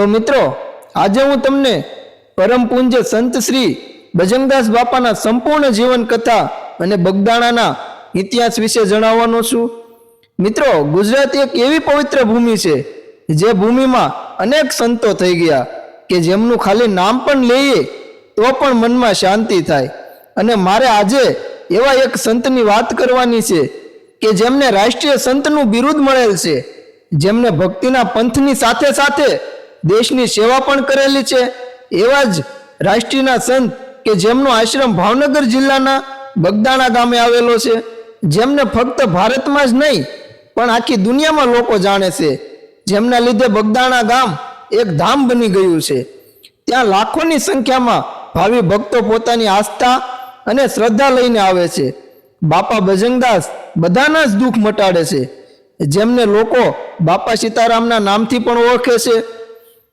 તો મિત્રો, આજે હું તમને પરમ પૂજ્ય સંત શ્રી ભજનદાસ બાપાના સંપૂર્ણ જીવન કથા અને બગદાણાના ઇતિહાસ વિશે જણાવવાનો છું. મિત્રો, ગુજરાત એક એવી પવિત્ર ભૂમિ છે જે ભૂમિમાં અનેક સંતો થઈ ગયા કે જેમનું ખાલી નામ પણ લઈએ તો પણ મનમાં શાંતિ થાય. અને મારે આજે એવા એક સંતની વાત કરવાની છે કે જેમને રાષ્ટ્રીય સંતનું બિરુદ મળેલ છે, જેમને ભક્તિના પંથની સાથે સાથે દેશની સેવા પણ કરેલી છે. એવા જ રાષ્ટ્રીયના સંત કે જેમનો આશ્રમ ભાવનગર જિલ્લાના બગદાણા ગામે આવેલો છે. જેમને ફક્ત ભારતમાં જ નહીં, પણ આખી દુનિયામાં લોકો જાણે છે. જેમના લીધે બગદાણા ગામ એક ધામ બની ગયું છે. ત્યાં લાખોની સંખ્યામાં ભાવિ ભક્તો પોતાની આસ્થા અને શ્રદ્ધા લઈને આવે છે. બાપા ભજનદાસ બધાના જ દુઃખ મટાડે છે. જેમને લોકો બાપા સીતારામના નામથી પણ ઓળખે છે.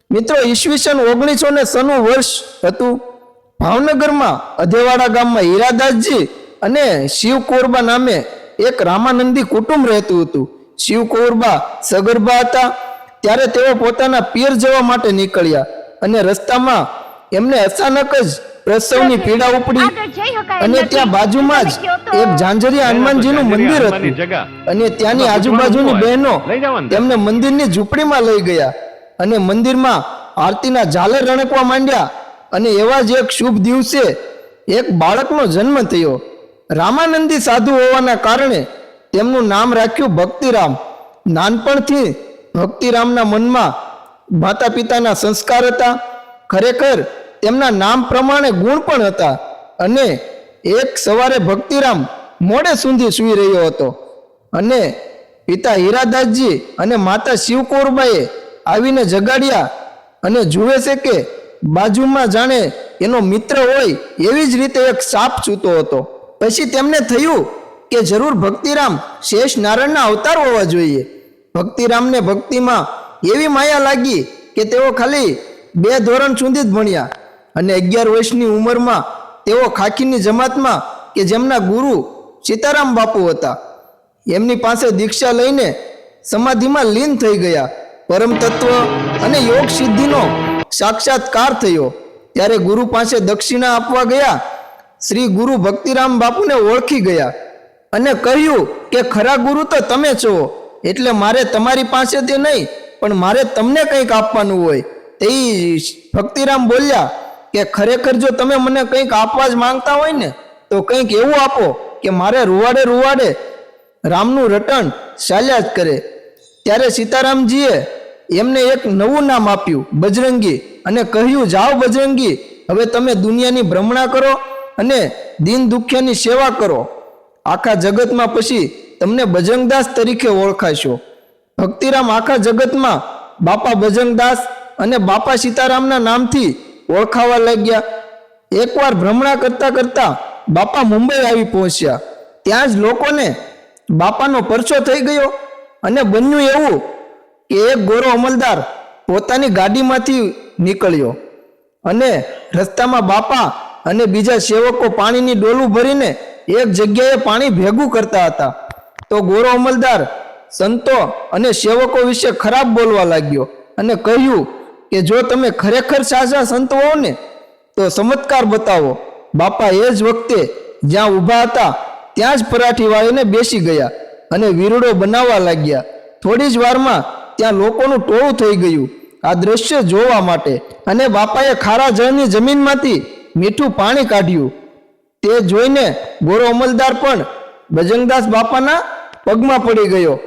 મિત્રો ઈસવીસન ઓગણીસો ને સનું વર્ષ હતું. ભાવનગરમાં અધેવાડા ગામમાં હીરાદાસજી અને શિવ કોરબા નામે એક રામાનંદી કુટુંબ રહેતું હતું. શિવ કોરબા સગર્ભા હતા. ત્યારે તેઓ પોતાના પિયર જવા માટે નીકળ્યા અને રસ્તામાં એમને અચાનક જ પ્રસવની પીડા ઉપડી અને ત્યાં બાજુમાં જ એક ઝાંઝરિયા હનુમાનજીનું મંદિર હતું. અને ત્યાંની આજુબાજુની બહેનો તેમને મંદિરની ઝૂંપડીમાં લઈ ગયા. અને મંદિરમાં આરતીના ઝાલર રણકવા માંડ્યા. અને એવા જ એક શુભ દિવસે એક બાળકનો જન્મ થયો. રામાનંદી સાધુ હોવાના કારણે તેમનું નામ રાખ્યું ભક્તિરામ. નાનપણથી ભક્તિરામના મનમાં માતા પિતાના સંસ્કાર હતા. ખરેખર તેમના નામ પ્રમાણે ગુણ પણ હતા. અને એક સવારે ભક્તિરામ મોડે સુધી સૂઈ રહ્યો હતો. અને પિતા હીરાદાસજી અને માતા શિવકૌરબાએ આવીને જગાડ્યા અને જુએ છે કે બાજુમાં જાણે એનો મિત્ર હોય એવી જ રીતે એક સાપ સૂતો હતો. પછી તેમને થયું કે જરૂર ભક્તિરામ શેષ નારાયણના અવતાર હોવા જોઈએ. ભક્તિરામને ભક્તિમાં એવી માયા લાગી કે તેઓ ખાલી બે ધોરણ સુધી જ ભણ્યા અને અગિયાર વર્ષની ઉંમરમાં તેઓ ખાખીની જમાતમાં કે જેમના ગુરુ સીતારામ બાપુ હતા. એમની પાસે દીક્ષા લઈને સમાધિમાં લીન થઈ ગયા. પરમ તત્વ અને યોગ સિદ્ધિનો સાક્ષાત્કાર થયો. ત્યારે ગુરુ પાસે દક્ષિણા આપવા ગયા. શ્રી ગુરુ ભક્તિરામ બાપુને ઓળખી ગયા અને કહ્યું કે, ખરા ગુરુ તો તમે છો. એટલે મારે તમારી પાસેથી નહીં, પણ મારે તમને કંઈક આપવાનું હોય. તે ભક્તિરામ બોલ્યા કે, ખરેખર જો તમે મને કંઈક આપવા જ માંગતા હોય ને, તો કંઈક એવું આપો કે મારે રૂવાડે રૂવાડે રામનું રટણ ચાલ્યા જ કરે. ત્યારે સીતારામજીએ એમને એક નવું નામ આપ્યું, બજરંગી. અને કહ્યું, જાઓ બજરંગી, હવે તમે દુનિયાની ભ્રમણા કરો અને દીન દુખ્યાની સેવા કરો. આખા જગતમાં પછી તમને બજરંગદાસ તરીકે ઓળખાશો. ભક્તિરામ આખા જગતમાં બાપા બજરંગદાસ અને બાપા સીતારામના નામથી ઓળખાવા લાગ્યા. એકવાર ભ્રમણા કરતા કરતા બાપા મુંબઈ આવી પહોંચ્યા. ત્યાં જ લોકોને બાપાનો પરચો થઈ ગયો અને બન્યું એવું કે એક ગોરો અમલદાર પોતાની ગાડીમાંથી નીકળ્યો અને રસ્તામાં બાપા અને બીજા સેવકો પાણીની ડોલું ભરીને એક જગ્યાએ પાણી ભેગું કરતા હતા. તો ગોરો અમલદાર સંતો અને સેવકો વિશે ખરાબ બોલવા લાગ્યો અને કહ્યું કે જો તમે ખરેખર સાચા સંત હો ને તો ચમત્કાર બતાવો. બાપા એ જ વખતે જ્યાં ઊભા હતા, ત્યાં જ પરાઠી વાળીને બેસી ગયા અને વીરડો બનાવવા લાગ્યા. થોડી જ વારમાં ત્યાં લોકોનું ટોળું થઈ ગયું. આ દ્રશ્ય જોવા માટે અને બાપાએ ખારા જળની જમીનમાંથી મીઠું પાણી કાઢ્યું. તે જોઈને ગોરો અમલદાર પણ બજરંગદાસ બાપાના પગમાં પડી ગયો.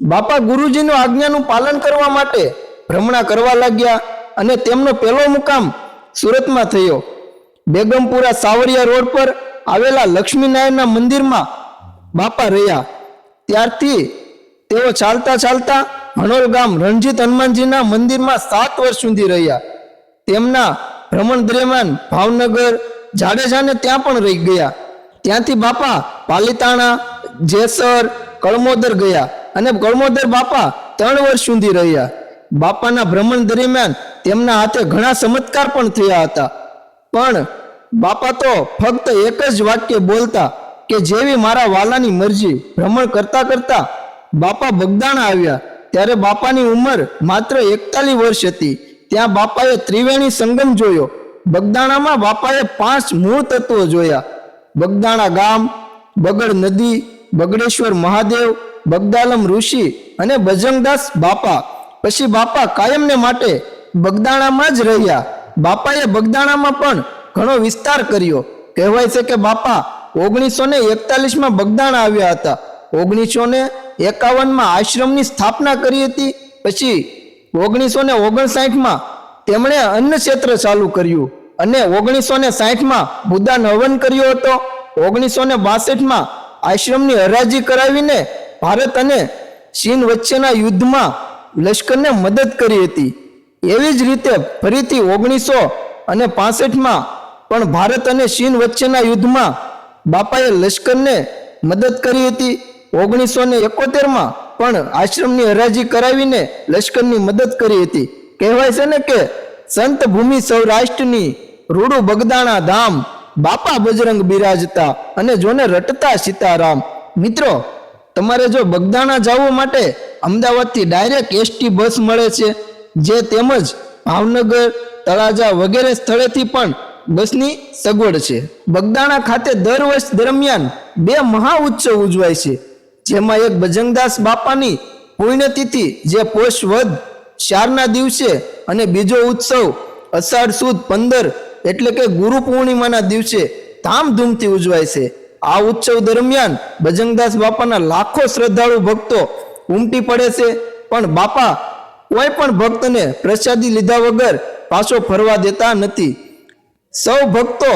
બાપા ગુરુજીનું આજ્ઞાનું પાલન કરવા માટે ભ્રમણા કરવા લાગ્યા અને તેમનો પહેલો મુકામ સુરતમાં થયો. બેગમપુરા સાવરિયા રોડ પર આવેલા લક્ષ્મીનારાયણના મંદિરમાં બાપા રહ્યા. ત્યારથી તેઓ ચાલતા ચાલતા હણોલ ગામ રણજીત હનુમાનજીના મંદિરમાં સાત વર્ષ સુધી રહ્યા. તેમના ભ્રમણ દરમિયાન ભાવનગર, જાડેજાને ત્યાં પણ રહી ગયા. ત્યાંથી બાપા પાલિતાણા, જેસર, કળમોદર ગયા અને કળમોદર બાપા ત્રણ વર્ષ સુધી રહ્યા. બાપાના ભ્રમણ દરમિયાન તેમના હાથે ઘણા ચમત્કાર પણ થયા હતા. પણ બાપા તો ફક્ત એક જ વાક્ય બોલતા કે જેવી મારા વાલાની મરજી ભ્રમણ કરતા કરતા બાપા બગદાણા આવ્યા. ત્યારે બાપાની ઉંમર માત્ર એકતાલીસ વર્ષ હતી. ત્યાં બાપાએ ત્રિવેણી સંગમ જોયો. બગદાણામાં બાપાએ પાંચ મૂળ તત્વો જોયા. બગદાણા ગામ, બગડ નદી, બગડેશ્વર મહાદેવ, બગદાલમ ઋષિ અને બજરંગદાસ બાપા. પછી બાપા કાયમને માટે બગદાણામાં જ રહ્યા. બાપાએ બગદાણામાં પણ ઘણો વિસ્તાર કર્યો. કહેવાય છે કે બાપા ઓગણીસો ને એકતાલીસમાં બગદાણા આવ્યા હતા. ઓગણીસો ને એકાવનમાં આશ્રમની સ્થાપના કરી હતી. પછી ઓગણીસો ને ઓગણસાઠમાં તેમણે અન્ન ક્ષેત્ર ચાલુ કર્યું અને ઓગણીસો ને સાઠમાં બુદ્ધાન હવન કર્યો હતો. ઓગણીસો ને બાસઠમાં આશ્રમની હરાજી કરાવીને ભારત અને ચીન વચ્ચેના યુદ્ધમાં લશ્કરને મદદ કરી હતી. એવી જ રીતે ફરીથી ઓગણીસો અને પાસઠમાં પણ ભારત અને ચીન વચ્ચેના યુદ્ધમાં બાપાએ લશ્કરને મદદ કરી હતી. ઓગણીસો ને એકોતેરમાં પણ આશ્રમની હરાજી કરાવીને લશ્કરની મદદ કરી હતી. કહેવાય છે ને કે સંત ભૂમિ સૌરાષ્ટ્રની રૂડુ બગદાણા ધામ, બાપા બજરંગ બિરાજતા અને જોને રટતા સીતારામ. મિત્રો, તમારે જો બગદાણા જવું માટે અમદાવાદથી ડાયરેક્ટ એસટી બસ મળે છે, જે તેમજ ભાવનગર, તળાજા વગેરે સ્થળેથી પણ બસની સગવડ છે. બગદાણા ખાતે દર વર્ષ દરમિયાન બે મહા ઉત્સવ ઉજવાય છે. જેમાં એક બજંગદાસ બાપાની પુણ્યતિથિ જે પોષ વધ ચારના દિવસે અને બીજો ઉત્સવ અષાઢ સુદ પંદર એટલે કે ગુરુ પૂર્ણિમાના દિવસે ધામધૂમથી ઉજવાય છે. આ ઉત્સવ દરમિયાન બજંગદાસ બાપાના લાખો શ્રદ્ધાળુ ભક્તો ઉમટી પડે છે. પણ બાપા કોઈ પણ ભક્તને પ્રસાદી લીધા વગર પાછો ફરવા દેતા નથી. સૌ ભક્તો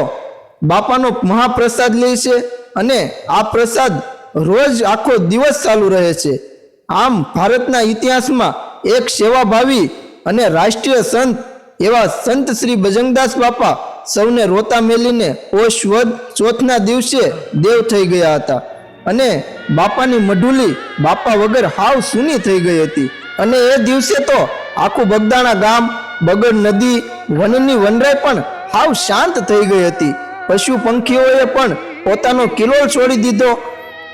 બાપાનો મહાપ્રસાદ લે છે અને આ પ્રસાદ રોજ આખો દિવસ ચાલુ રહે છે. આમ ભારતના ઇતિહાસમાં એક સેવાભાવી અને રાષ્ટ્રીય સંત એવા સંત શ્રી બજંગદાસ બાપા સૌને રોતા મેલીને ઓશ વધ ચોથના દિવસે દેવ થઈ ગયા હતા અને બાપાની મઢુલી બાપા વગર હાવ સૂની થઈ ગઈ હતી. અને એ દિવસે તો આખું બગદાણા ગામ, બગડ નદી, વનની વનરાય પણ હાવ શાંત થઈ ગઈ હતી. પશુ પંખીઓએ પણ પોતાનો કિલોલ છોડી દીધો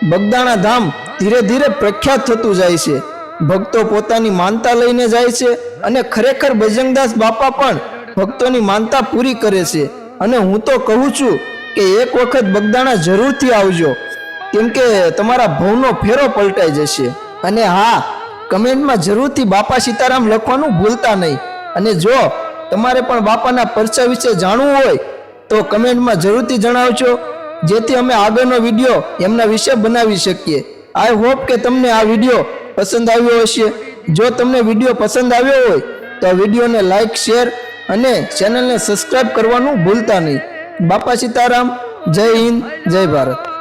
બગદાણા ધામ ધીરે ધીરે પ્રખ્યાત થતું જાય છે. ભક્તો પોતાની માનતા લઈને જાય છે અને ખરેખર બજરંગદાસ બાપા પણ ભક્તોની માનતા પૂરી કરે છે. અને હું તો કહું છું કે એક વખત બગદાણા જરૂરથી આવજો, કેમ કે તમારા ભવનો ફેરો પલટાઈ જશે. અને હા, કમેન્ટમાં જરૂરથી બાપા સીતારામ લખવાનું ભૂલતા નહીં. અને જો તમારે પણ બાપાના પરચા વિશે જાણવું હોય, તો કમેન્ટમાં જરૂરથી જણાવજો. જેથી અમે આગળનો વીડિયો એમના વિશે બનાવી શકીએ. આઈ હોપ કે તમને આ વીડિયો પસંદ આવ્યો હશે. જો તમને વીડિયો પસંદ આવ્યો હોય, તો વિડીયોને લાઈક શેર અને ચેનલને સબસ્ક્રાઇબ કરવાનું ભૂલતા નહીં. બાપા સીતારામ, જય હિન્દ, જય ભારત.